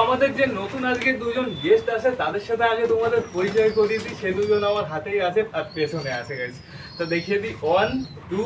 আমাদের যে নতুন আজকে দুজন গেস্ট আছে, তাদের সাথে আগে তোমাদের পরিচয় করিয়ে দিই। সে দুজন আমার হাতেই আছে আর পেছনে আছে গেছে তো দেখিয়ে দিই। ওয়ান টু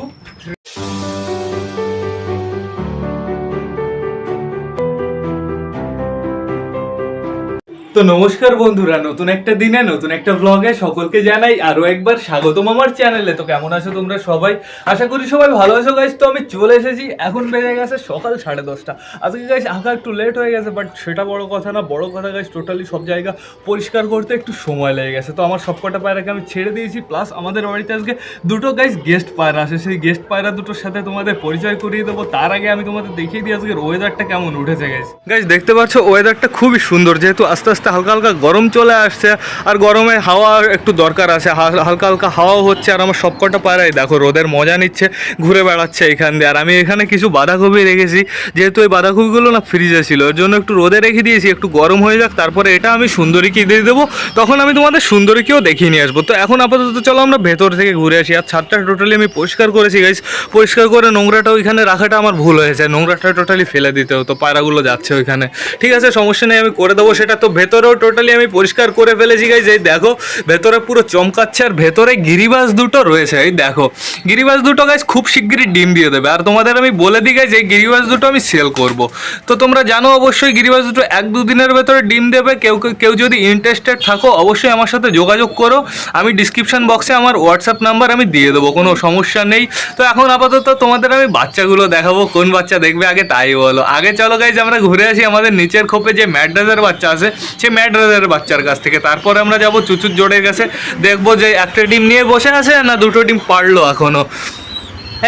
তো নমস্কার বন্ধুরা, নতুন একটা দিনে, নতুন একটা ব্লগে সকলকে জানাই আরও একবার স্বাগতম আমার চ্যানেলে তো কেমন আছো তোমরা সবাই? আশা করি সবাই ভালো আছো গাইজ তো আমি চলে এসেছি, এখন বেজে গেছে সকাল সাড়ে দশটা। আজকে গাইজ আঁকা একটু লেট হয়ে গেছে বাট সেটা বড় কথা না। বড় কথা গাইজ টোটালি সব জায়গা পরিষ্কার করতে একটু সময় লেগে গেছে। তো আমার সবকটা পায়রাকে আমি ছেড়ে দিয়েছি প্লাস আমাদের বাড়িতে আজকে দুটো গাইজ গেস্ট পায়রা আসে। সেই গেস্ট পায়রা দুটোর সাথে তোমাদের পরিচয় করিয়ে দেবো। তার আগে আমি তোমাদের দেখিয়ে দিই আজকের ওয়েদারটা কেমন উঠেছে গাইজ গাইজ দেখতে পাচ্ছ ওয়েদারটা খুবই সুন্দর, যেহেতু আস্তে আস্তে হালকা হালকা গরম চলে আসছে, আর গরমে হাওয়া একটু দরকার আছে। হালকা হালকা হাওয়াও হচ্ছে, আর আমার সবকটা পায়রাই দেখো, রোদের মজা নিচ্ছে, ঘুরে বেড়াচ্ছে এখান দিয়ে। আর আমি এখানে কিছু বাঁধাকপি রেখেছি, যেহেতু এই বাঁধাকপিগুলো না ফ্রিজে ছিল ওর জন্য একটু রোদে রেখে দিয়েছি, একটু গরম হয়ে যাক, তারপরে এটা আমি সুন্দরীকে দিয়ে দেবো, তখন আমি তোমাদের সুন্দরীকেও দেখিয়ে নিয়ে আসব। তো এখন আপাতত চলো আমরা ভেতর থেকে ঘুরে আসি। আর ছাদটা টোটালি আমি পরিষ্কার করেছি গাইজ পরিষ্কার করে নোংরাটা ওইখানে রাখাটা আমার ভুল হয়েছে। নোংরাটা টোটালি ফেলে দিতে হতো পায়রাগুলো যাচ্ছে ওইখানে। ঠিক আছে, সমস্যা নেই, আমি করে দেবো, সেটা তো ভেতরেও টোটালি আমি পরিষ্কার করে ফেলেছি গাইজ এই দেখো, ভেতরে পুরো চমকাচ্ছে আর ভেতরে গিরিবাস দুটো রয়েছে। এই দেখো, গিরিবাস দুটো গাইজ খুব শিগগিরই ডিম দিয়ে দেবে। আর তোমাদের আমি বলে দিই গাইজ এই গিরিবাস দুটো আমি সেল করব। তো তোমরা জানো অবশ্যই গিরিবাস দুটো এক দুদিনের ভেতরে ডিম দেবে। কেউ, কেউ- যদি ইন্টারেস্টেড থাকো, অবশ্যই আমার সাথে যোগাযোগ করো। আমি ডিসক্রিপশন বক্সে আমার হোয়াটসঅ্যাপ নাম্বার আমি দিয়ে দেবো, কোনো সমস্যা নেই। তো এখন আপাতত তোমাদের আমি বাচ্চাগুলো দেখাবো, কোন বাচ্চা দেখবে, আগে তাই বলো। আগে চলো গাইজ আমরা ঘুরে আসি আমাদের নিচের খোপে যে ম্যাড্রাসের বাচ্চা আছে সেই ম্যাড্রাসের বাচ্চার কাছ থেকে। তারপরে আমরা যাব চুচুর জোড়ের কাছে। দেখব যে একটা ডিম নিয়ে বসে আছে না দুটো ডিম পারল এখনও।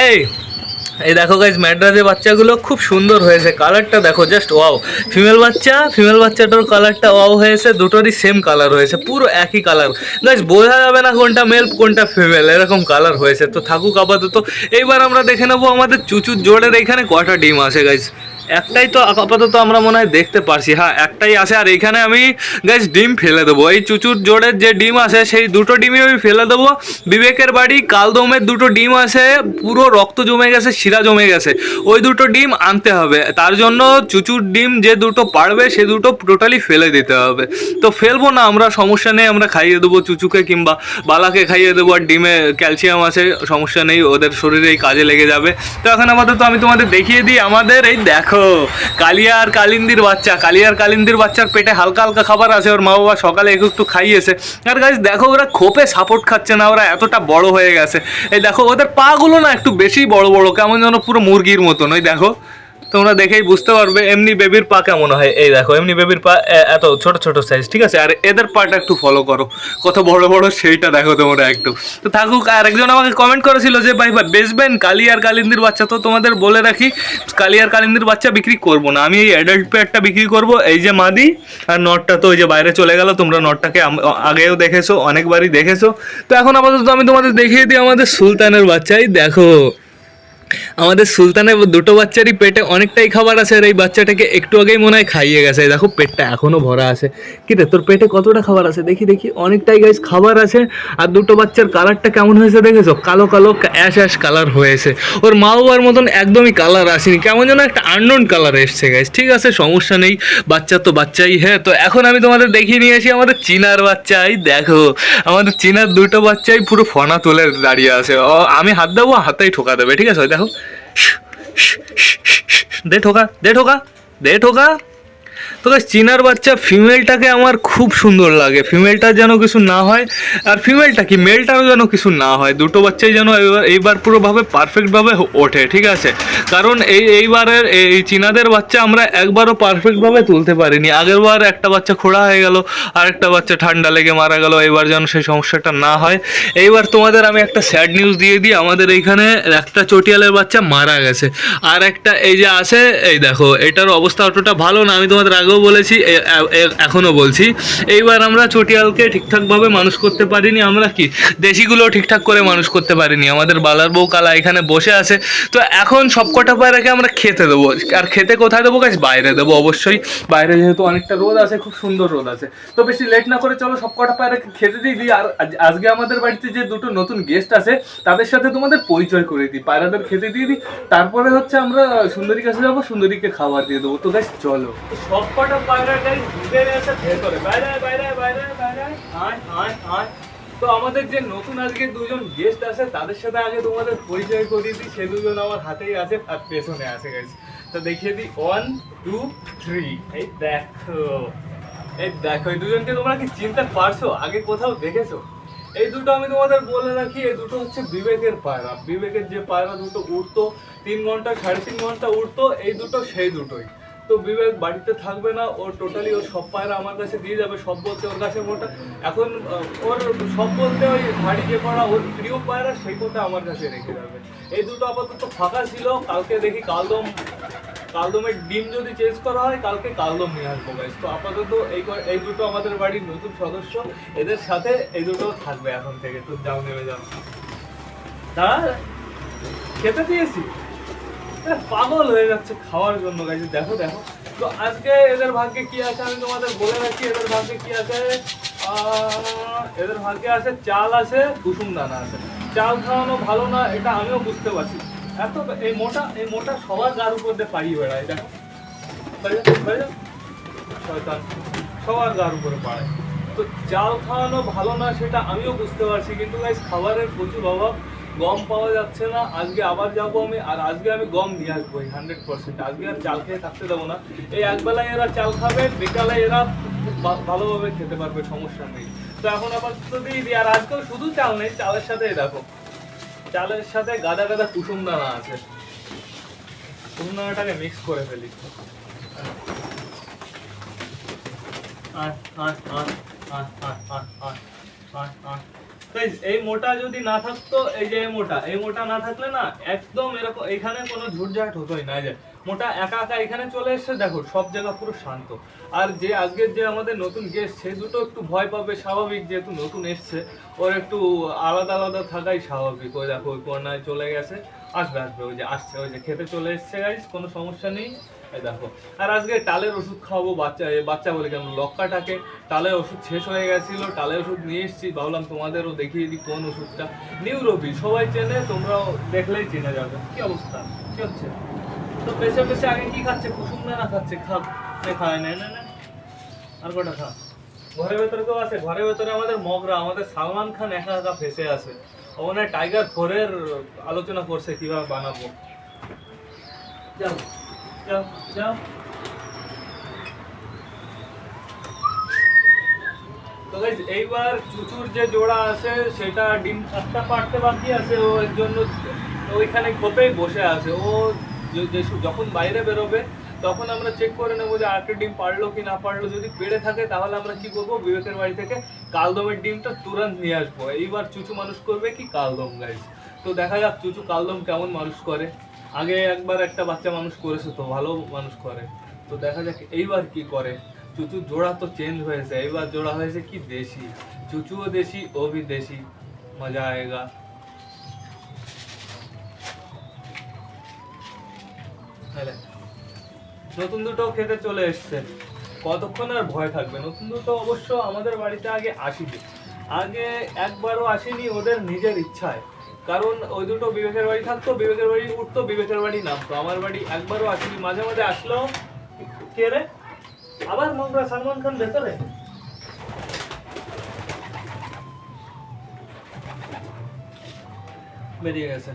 এই এই দেখো গাইজ ম্যাড্রাসের বাচ্চাগুলো খুব সুন্দর হয়েছে। কালারটা দেখো জাস্ট ওয়াও ফিমেল বাচ্চা ফিমেল বাচ্চাটার কালারটা ওয়াও হয়েছে। দুটোরই সেম কালার হয়েছে, পুরো একই কালার গাইজ বোঝা যাবে না কোনটা মেল কোনটা ফিমেল এরকম কালার হয়েছে। তো থাকুক আপাতত। এইবার আমরা দেখে নেব আমাদের চুচুর জোড়ের এখানে কটা ডিম আছে গাইজ একটাই তো আপাতত আমরা মনে হয় দেখতে পারছি। হ্যাঁ একটাই আছে। আর এখানে আমি গাইজ ডিম ফেলে দেবো। এই চুচুর জোড়ের যে ডিম আছে, সেই দুটো ডিমই আমি ফেলে দেবো। বিবেকের বাড়ি, কালদমের দুটো ডিম আছে। পুরো রক্ত জমে গেছে, শিরা জমে গেছে। ওই দুটো ডিম আনতে হবে। তার জন্য চুচুর ডিম যে দুটো পারবে, সে দুটো টোটালি ফেলে দিতে হবে। তো ফেলব না আমরা, সমস্যা নেই। আমরা খাইয়ে দেবো চুচুকে কিংবা বালাকে খাইয়ে দেবো। আর ডিমে ক্যালসিয়াম আছে, সমস্যা নেই। ওদের শরীরে কাজে লেগে যাবে। তো এখন আপাতত আমি তোমাদের দেখিয়ে দিই। আমাদের এই দেখো কালিয়া কালিয়ার কালিন্দির বাচ্চা, কালিয়ার কালিন্দির বাচ্চার পেটে হালকা হালকা খাবার আছে, ওর মা বাবা সকালে একটু একটু খাইয়েছে। আর গাছ দেখো, ওরা খোপে সাপোর্ট খাচ্ছে না, ওরা এতটা বড় হয়ে গেছে। এই দেখো, ওদের পাগুলো না একটু বেশি বড় বড়, কেমন যেন পুরো মুরগির মতন, ওই দেখো। তোমরা দেখেই বুঝতে পারবে এমনি বেবির পা কেমন হয়। এই দেখো, এমনি বেবির পা এত ছোট ছোট সাইজ ঠিক আছে? আর এদের পাটা একটু ফলো করো। কত বড় বড় সেইটা দেখো তোমরা একটু। তো থাকুক, আর একজন আমাকে কমেন্ট করেছিল যে, ভাই ভাই বেচবেন কালি আর কালিন্দির বাচ্চা। তো তোমাদের বলে রাখি, কালি আর কালিন্দির বাচ্চা বিক্রি করব না। আমি এই অ্যাডাল্ট পেয়ারটা বিক্রি করব। এই যে মাদি আর নটটা তো ওই যে বাইরে চলে গেল, তোমরা নটটাকে আগেও দেখেছ, অনেকবারই দেখেছ। তো এখন আপাতত আমি তোমাদের দেখিয়ে দিই আমাদের সুলতানের বাচ্চাই। দেখো। আমাদের সুলতানের দুটো বাচ্চারই পেটে অনেকটাই খাবার আছে আর এই বাচ্চাটাকে একটু আগেই মনে হয় খাইয়ে গেছে। দেখো, পেটটা এখনও ভরা আছে। কি রে, তোর পেটে কতটা খাবার আছে? দেখি দেখি। অনেকটাই গাইস খাবার আছে। আর দুটো বাচ্চার কালারটা কেমন হয়েছে দেখেছ? কালো কালো অ্যাশ অ্যাশ কালার হয়েছে। ওর মা বাবার মতন একদমই কালার আসেনি। কেমন যেন একটা আননোন কালার এসছে গাইস ঠিক আছে, সমস্যা নেই। বাচ্চা তো বাচ্চাই হ্যাঁ। তো এখন আমি তোমাদের দেখিয়ে নিয়ে আসি আমাদের চিনার বাচ্চাই। দেখো, আমাদের চিনার দুটো বাচ্চাই পুরো ফনা তুলে দাঁড়িয়ে আছে। আমি হাত দেবো, হাতেই ঠোকা দেবে। ঠিক আছে ওই দেখো দে ঠোকা দে ঠোকা দে ঠোকা তো গাইস চিনার বাচ্চা ফিমেলটাকে আমার খুব সুন্দর লাগে। ফিমেলটা যেন কিছু না হয়, আর ফিমেলটা কি? মেলটাও যেন কিছু না হয়। দুটো বাচ্চাই যেন এইবার পুরোভাবে পারফেক্টভাবে ওঠে, ঠিক আছে? কারণ এই, এইবারের, এই চীনাদের বাচ্চা আমরা একবারও পারফেক্টভাবে তুলতে পারিনি। আগের বার একটা বাচ্চা খোড়া হয়ে গেল আর একটা বাচ্চা ঠান্ডা লেগে মারা গেল, এইবার যেন সেই সমস্যাটা না হয়। এইবার তোমাদের আমি একটা স্যাড নিউজ দিয়ে দিই, আমাদের এইখানে একটা চটিয়ালের বাচ্চা মারা গেছে। আর একটা, এই যে আছে, এই দেখো, এটার অবস্থা অতটা ভালো না, আমি তোমাদের আগেও বলেছি, এ- এ- এ- এখনও বলছি। এইবার আমরা চটিয়ালকে ঠিকঠাকভাবে মানুষ করতে পারিনি, আমরা কি? দেশিগুলো ঠিকঠাক করে মানুষ করতে পারিনি। আমাদের বালার বউ কালা এখানে বসে আছে। তো এখন সবকটা পায়রাকে আমরা খেতে দেবো। আর খেতে কোথায় দেবো গাছ বাইরে দেবো অবশ্যই। বাইরে যেহেতু অনেকটা রোদ আছে, খুব সুন্দর রোদ আছে। তো বেশি লেট না করে চলো সবকটা পায়রাকে খেতে দিয়ে দিই। আর আজকে আমাদের বাড়িতে যে দুটো নতুন গেস্ট আছে, তাদের সাথে তোমাদের পরিচয় করে দিই। পায়রাদের খেতে দিয়ে দিই। তারপরে হচ্ছে আমরা সুন্দরীর কাছে যাব, সুন্দরীকে খাবার দিয়ে দেবো। তো গাছ চলো। সব কটা পায়রা গাইস ভিতরে আছে ভেতরে বাইরে বাইরে বাইরে বাইরে। আয় আয় আয়। তো আমাদের যে নতুন আজকে দুজন গেস্ট আছে, তাদের সাথে আগে তোমাদের পরিচয় করিয়ে দিই। সে দুজন আমার হাতেই আছে আর পেছনে আছে গাইস তো দেখিয়ে দিই। ওয়ান টু থ্রি এই দেখো। এই দেখো, এই দুজনকে তোমরা কি চিনতে পারছ? আগে কোথাও দেখেছ? এই দুটো আমি তোমাদের বলে রাখি। এই দুটো হচ্ছে বিবেকের পায়রা। বিবেকের যে পায়রা দুটো উঠতো তিন ঘণ্টা, সাড়ে তিন ঘণ্টা উঠতো এই দুটো সেই দুটোই। তো বিবেক বাড়িতে থাকবে না ওর টোটালি ওর সব পায়রা আমার কাছে দিয়ে যাবে, সব বলতে ওর কাছে মোটা। এখন ওর সব বলতে ওই ভারী যে করা ওর প্রিয় পায়রা সেই কথা আমার কাছে রেখে যাবে। এই দুটো আপাতত ফাঁকা ছিল, কালকে দেখি কালদম, কালদমের ডিম যদি চেঞ্জ করা হয়, কালকে কালদম নিয়ে আসব গাইস তো আপাতত এই এই দুটো আমাদের বাড়ির নতুন সদস্য, এদের সাথে এই দুটো থাকবে এখন থেকে। তো যাও, নেমে যাও। দাঁড়া, খেতে দিয়েছি। পাগল হয়ে যাচ্ছে খাওয়ার জন্য গাইস দেখো দেখো। তো আজকে এদের ভাগ্যে কি আছে আমি তোমাদের বলে রাখি, এদের ভাগ্যে কি আছে? এদের ভাগ্যে আছে চাল আছে, কুসুম দানা আছে। চাল খাওয়ানো ভালো না, এটা আমিও বুঝতে পারছি। এত এই মোটা এই মোটা সবার গার উপর দিয়ে পাড়িয়ে বেড়ায়, দেখো। শয়তান সবার গার উপরে পাড়ায়। তো চাল খাওয়ানো ভালো না, সেটা আমিও বুঝতে পারছি, কিন্তু গাইস খাবারের প্রচুর অভাব। গম পাওয়া যাচ্ছে না আজকে আবার যাব আমি আর আজকে আমি গম নিয়ে আসব হান্ড্রেড পার্সেন্ট আজকে আর চাল খেয়ে থাকতে দেবো না এই একবেলায় এরা চাল খাবে বিকালে এরা ভালোভাবে খেতে পারবে সমস্যা নেই তো এখন আবার দিয়ে দিই আর আজকেও শুধু চাল নেই চালের সাথে দেখো চালের সাথে গাদা গাদা কুসুম দানা আছে কুসুম দানাটাকে মিক্স করে ফেলি আয়, আয়, আয়, আয়, আয়, আয়, আয়, আয়। এই মোটা যদি না থাকতো, এই যে মোটা, এই মোটা না থাকলে না একদম এরকম, এখানে কোনো ঝুটঝাট হতোই না। যে মোটা একা একা এখানে চলে এসছে, দেখো সব জায়গা পুরো শান্ত। আর যে আজকের যে আমাদের নতুন গেস্ট সে দুটো একটু ভয় পাবে, স্বাভাবিক যেহেতু নতুন এসছে, ওর একটু আলাদা আলাদা থাকাই স্বাভাবিক। ওই দেখো, ওই কর্নায় চলে গেছে, আসবে আসবে, ওই যে আসছে, ওই যে খেতে চলে এসছে গাইস কোনো সমস্যা নেই। দেখো। আর আজকে টালের ওষুধ খাওয়াবো বাচ্চা বাচ্চা বলে কেমন লক্কাটাকে টালের ওষুধ শেষ হয়ে গেছিল টালের ওষুধ নিয়ে এসেছি। ভাবলাম তোমাদেরও দেখিয়ে দিই কোন ওষুধটা। নিউ রবি সবাই চেনে, তোমরাও দেখলেই চেনে যাবে। কি অবস্থা? কি হচ্ছে? তো পেছে পেছে আগে কি খাচ্ছে? কুসুম না খাচ্ছে খাব খায়, না না আর কটা খা? ঘরের ভেতরে কেউ আছে? ঘরের ভেতরে আমাদের মগরা, আমাদের সালমান খান একা একা ফেসে আছে। ও হয় টাইগার ফোরের আলোচনা করছে কীভাবে বানাবো। যাও। যাও যাও তো guys, এইবার চুচুর যে জোড়া আছে সেটা ডিম একটা পারতে বাকি আছে এর জন্য ওইখানে খোপেই বসে আছে। ও যখন বাইরে বেরোবে তখন আমরা চেক করে নেব যে আরেকটা ডিম পারল কি না পারল। যদি পেড়ে থাকে তাহলে আমরা কি করব বিবেকের বাড়ি থেকে কালদমের ডিমটা তুরন্ত নিয়ে আসব। এইবার চুচু মানুষ করবে কি কালদম গাইজ তো দেখা যাক চুচু কালদম কেমন মানুষ করে। আগে একবার একটা বাচ্চা মানুষ করেছে তো, ভালো মানুষ করে। তো দেখা যাক এইবার কি করে। চুচু জোড়া তো চেঞ্জ হয়েছে, এইবার জোড়া হয়েছে কি দেশি? চুচুও দেশি, ও ভি দেশি। মজা আয়েগা। নতুন দুটো খেতে চলে এসছে। কতক্ষণ আর ভয় থাকবে? নতুন দুটো অবশ্য আমাদের বাড়িতে আগে আসিনি। আগে একবারও আসেনি, ওদের নিজের ইচ্ছায়। কারণ ওই দুটো বিবেকের বাড়ি থাকতো, বিবেকের বাড়ি উঠতো, বিবেকের বাড়ি নামতো। আমার বাড়ি একবারও আসেনি, মাঝে মাঝে আসলো কে রে? আবার মগরা সালমান খান ভেতরে? বেরিয়ে গেছে।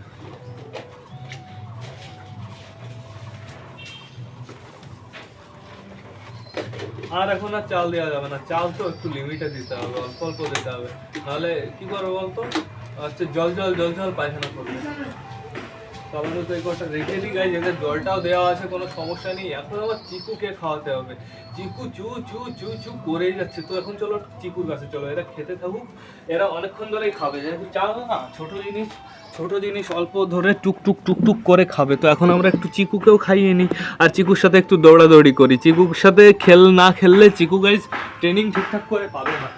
আর এখন আর চাল দেওয়া যাবে না। চাল তো একটু লিমিটে দিতে হবে, অল্প অল্প দিতে হবে। নাহলে কি করব বলতো? আচ্ছা জল জল জল জল, পায়খানা করবে। তবে তো এই কথা রেখে দিই গাই এদের জলটাও দেওয়া আছে, কোনো সমস্যা নেই। এখন আবার চিকুকে খাওয়াতে হবে। চিকু চু চু চু চু করেই যাচ্ছে। তো এখন চলো চিকুর কাছে চলো, এরা খেতে থাকুক, এরা অনেকক্ষণ ধরেই খাবে। যেহেতু চাল না, ছোট জিনিস ছোট জিনিস অল্প ধরে টুকটুক টুক টুক টুক করে খাবে। তো এখন আমরা একটু চিকুকেও খাইয়ে নিই, আর চিকুর সাথে একটু দৌড়াদৌড়ি করি। চিকুর সাথে খেল না খেললে চিকু গাইজ ট্রেনিং ঠিকঠাক করে পাবে না।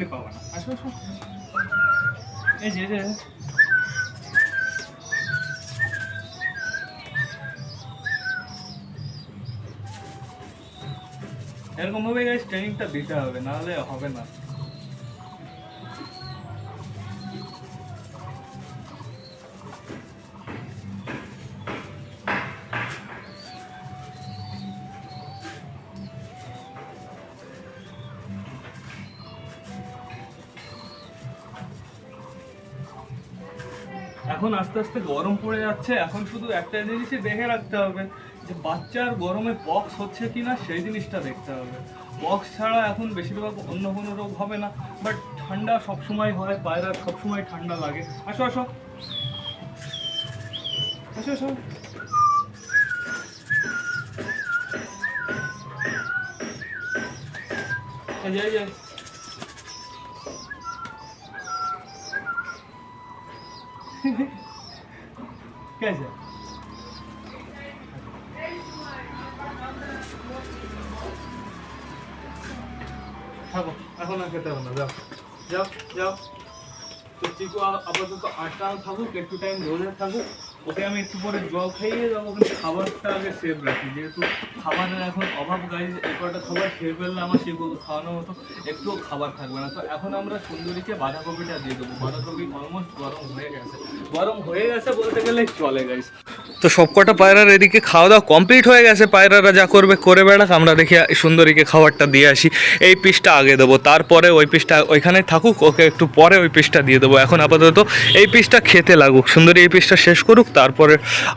হাতে পাবো না। এই যে এরকম ভাবে গাইস ট্রেনিংটা দিতে হবে নাহলে হবে না। এখন আস্তে আস্তে গরম পড়ে যাচ্ছে এখন শুধু একটা জিনিসই দেখে রাখতে হবে যে বাচ্চার গরমে বক্স হচ্ছে কি না সেই জিনিসটা দেখতে হবে। বক্স ছাড়া এখন বেশিরভাগ অন্য কোনো রোগ হবে না বাট ঠান্ডা সবসময় হয় পায়রার সবসময় ঠান্ডা লাগে। আসো আসো। আসো আসো। এই যে, যে। कैसे থাকো, এখন আর খেতে হবে না, যাও। যাও যাও। তো চিকু আপাতত আটটা থাকুক, একটু টাইম রোজে থাকুক। ওকে আমি একটু পরে জল খাইয়ে যাব কিন্তু খাবারটা আগে সেভ রাখি। যেহেতু খাবারের এখন অভাব গাইজ এই কটা খাবার খেয়ে ফেললে আমার চিকু খাওয়ানো হতো একটুও খাবার থাকবে না। তো এখন আমরা সুন্দরীকে বাঁধাকপিটা দিয়ে দেবো। বাঁধাকপি অলমোস্ট গরম হয়ে গেছে। গরম হয়ে গেছে বলতে গেলে চলে গাইজ তো সবকটা পায়রার এদিকে খাওয়া দাওয়া কমপ্লিট হয়ে গেছে। পায়রারা যা করবে, করে বেড়াক। আমরা দেখি সুন্দরীকে খাবারটা দিয়ে আসি। এই পিসটা আগে দেবো। তারপরে ওই পিসটা ওইখানে থাকুক। ওকে একটু পরে ওই পিসটা দিয়ে দেবো। এখন আপাতত এই পিসটা খেতে লাগুক। সুন্দরী এই পিসটা শেষ করুক। তারপরে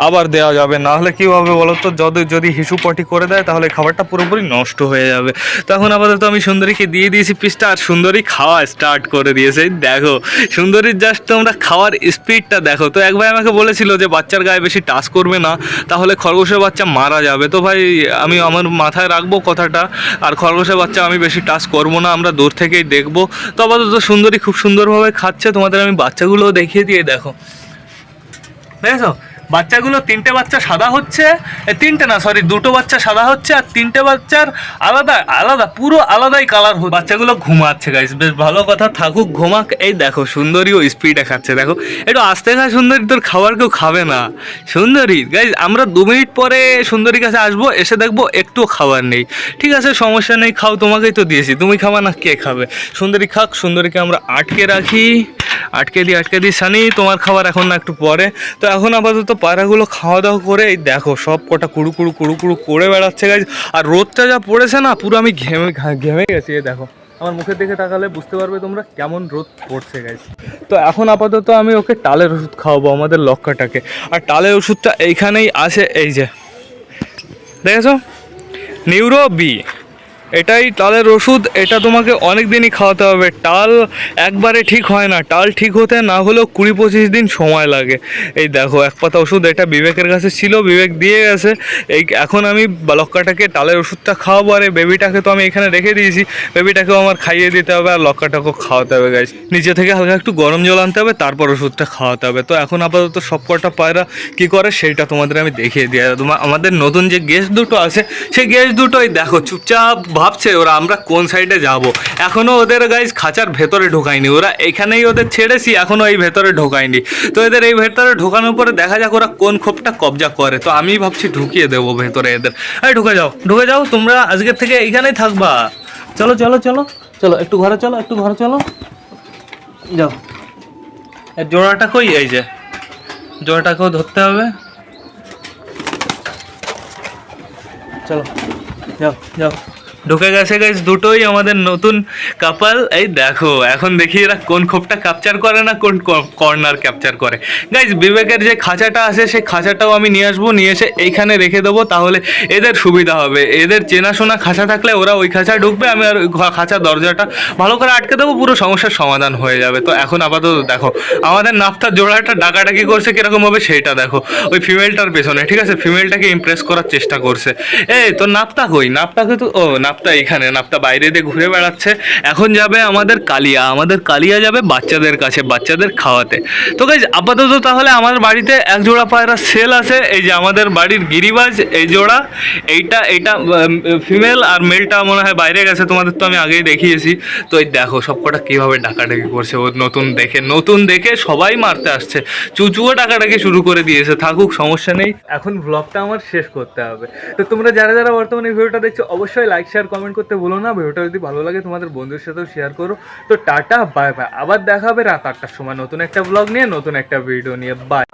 আবার দেওয়া যাবে। না হলে কী হবে বলো তো যদি যদি হিসু পটি করে দেয়, তাহলে খাবারটা পুরোপুরি নষ্ট হয়ে যাবে। তখন আপাতত আমি সুন্দরীকে দিয়ে দিয়েছি পিসটা, আর সুন্দরী খাওয়া স্টার্ট করে দিয়েছে। দেখো, সুন্দরীর জাস্ট তোমরা খাওয়ার স্পিডটা দেখো। তো একবার আমাকে বলেছিল যে, বাচ্চার গায়ে বেশি টাচ করবে না, তাহলে খরগোশের বাচ্চা মারা যাবে। তো ভাই, আমি আমার মাথায় রাখব কথাটা, আর খরগোশের বাচ্চা আমি বেশি টাচ করব না, আমরা দূর থেকেই দেখব। তো আপাতত সুন্দরী খুব সুন্দরভাবে খাচ্ছে, তোমাদের আমি বাচ্চাগুলোও দেখিয়ে দিয়ে দেখো। দেখেছ বাচ্চাগুলো তিনটে বাচ্চা সাদা হচ্ছে তিনটে না সরি দুটো বাচ্চা সাদা হচ্ছে আর তিনটে বাচ্চার আলাদা আলাদা, পুরো আলাদাই কালার হচ্ছে। বাচ্চাগুলো ঘুমাচ্ছে গাইস বেশ ভালো কথা, থাকুক, ঘুমাক। এই দেখো সুন্দরীও স্পিডে খাচ্ছে, দেখো। একটু আস্তে খা, সুন্দরী, তোর খাবার কেউ খাবে না। সুন্দরী গাইজ আমরা দু মিনিট পরে সুন্দরীর কাছে আসব, এসে দেখব একটুও খাবার নেই। ঠিক আছে, সমস্যা নেই, খাও, তোমাকেই তো দিয়েছি। তুমি খাবা না, কে খাবে? সুন্দরী খাক, সুন্দরীকে আমরা আটকে রাখি। আটকে দিই আটকে দিই। সানি, তোমার খাবার এখন না, একটু পরে। তো এখন আপাতত পায়রাগুলো খাওয়া দাওয়া করে, এই দেখো সব কটা কুড়ু কুড়ু কুড়ু কুড়ু করে বেড়াচ্ছে গাইজ আর রোদটা যা পড়েছে না, পুরো আমি ঘেমে ঘেমে গেছি, এই দেখো। আমার মুখের দিকে তাকালে বুঝতে পারবে তোমরা কেমন রোদ পড়ছে গাইজ তো এখন আপাতত আমি ওকে টালের ওষুধ খাওয়াবো আমাদের লক্ষ্যটাকে। আর টালের ওষুধটা এইখানেই আছে এই যে। দেখেছ? নিউরো বি এটাই টালের ওষুধ, এটা তোমাকে অনেক দিনই খাওয়াতে হবে। টাল একবারে ঠিক হয় না টাল ঠিক হতে না হলেও কুড়ি পঁচিশ দিন সময় লাগে। এই দেখো, এক পাতা ওষুধ, এটা বিবেকের কাছে ছিল, বিবেক দিয়ে গেছে। এই এখন আমি লক্কাটাকে টালের ওষুধটা খাওয়াবো, আর বেবিটাকে তো আমি এখানে রেখে দিয়েছি। বেবিটাকেও আমার খাইয়ে দিতে হবে, আর লক্কাটাকেও খাওয়াতে হবে গাইজ নিচে থেকে হালকা একটু গরম জল আনতে হবে, তারপর ওষুধটা খাওয়াতে হবে। তো এখন আপাতত সব কটা পায়রা কী করে, সেইটা তোমাদের আমি দেখিয়ে দিই। আর আমাদের নতুন যে গেস্ট দুটো আছে, সেই গেস্ট দুটোই দেখো, চুপচাপ ভাবছে ওরা আমরা কোন সাইডে যাব। এখনও ওদের গাইজ খাঁচার ভেতরে ঢোকায়নি। ওরা এখানেই ওদের ছেড়েছি, এখনও এই ভেতরে ঢোকায়নি। তো এদের এই ভেতরে ঢোকানোর পরে দেখা যাক ওরা কোন খোপটা কবজা করে। তো আমি ভাবছি ঢুকিয়ে দেবো ভেতরে এদের। এই ঢুকে যাও ঢুকে যাও, তোমরা আজকের থেকে এইখানেই থাকবা। চলো চলো চলো চলো, একটু ঘরে চলো, একটু ঘরে চলো। যাও। জোড়াটা কই? এই যে, জোড়াটাকেও ধরতে হবে। চলো, যাও যাও। ঢুকে গেছে গাইজ দুটোই আমাদের নতুন কাপাল এই দেখো, এখন দেখি এরা কোন খোপটা ক্যাপচার করে না কোন কর্নার ক্যাপচার করে। গাইজ বিবেকের যে খাঁচাটা আছে, সেই খাঁচাটাও আমি নিয়ে আসব, নিয়ে এসে এইখানে রেখে দেবো, তাহলে এদের সুবিধা হবে। এদের চেনাশোনা খাঁচা থাকলে ওরা ওই খাঁচা ঢুকবে, আমি আর খাঁচার দরজাটা ভালো করে আটকে দেবো, পুরো সমস্যার সমাধান হয়ে যাবে। তো এখন আপাতত দেখো, আমাদের নাফতার জোড়াটা ডাকাডাকি করছে, কীরকম হবে সেইটা দেখো। ওই ফিমেলটার পেছনে, ঠিক আছে? ফিমেলটাকে ইমপ্রেস করার চেষ্টা করছে। এই তো নাপতা কই? নাপতাকে তো? ও নাপতা নাপ্তা এখানে, নাপ্তা বাইরে দিয়ে ঘুরে বেড়াচ্ছে। এখন যাবে আমাদের কালিয়া আমাদের কালিয়া যাবে বাচ্চাদের কাছে, বাচ্চাদের খাওয়াতে। তো গাইজ আপাতত তাহলে আমার বাড়িতে এক জোড়া পায়রা সেল আছে, এই যে আমাদের বাড়ির গিরিবাজ, এই জোড়া। এইটা এইটা ফিমেল আর মেলটা মনে হয় বাইরে গেছে, তোমাদের তো আমি আগেই দেখিয়েছি। তো এই দেখো, সবকটা কীভাবে ডাকাডাকি করছে, ও নতুন দেখে নতুন দেখে সবাই মারতে আসছে। চুচুও ডাকাডাকি শুরু করে দিয়েছে, থাকুক, সমস্যা নেই। এখন ব্লগটা আমার শেষ করতে হবে। তো তোমরা যারা যারা বর্তমানে ভিডিওটা দেখছ, অবশ্যই লাইক শেয়ার কমেন্ট করতে বলো না ভিডিওটা যদি ভালো লাগে, তোমাদের বন্ধুর সাথেও শেয়ার করো। তো টাটা বাই বাই আবার দেখা হবে রাত আটটার সময় নতুন একটা ব্লগ নিয়ে, নতুন একটা ভিডিও নিয়ে। বাই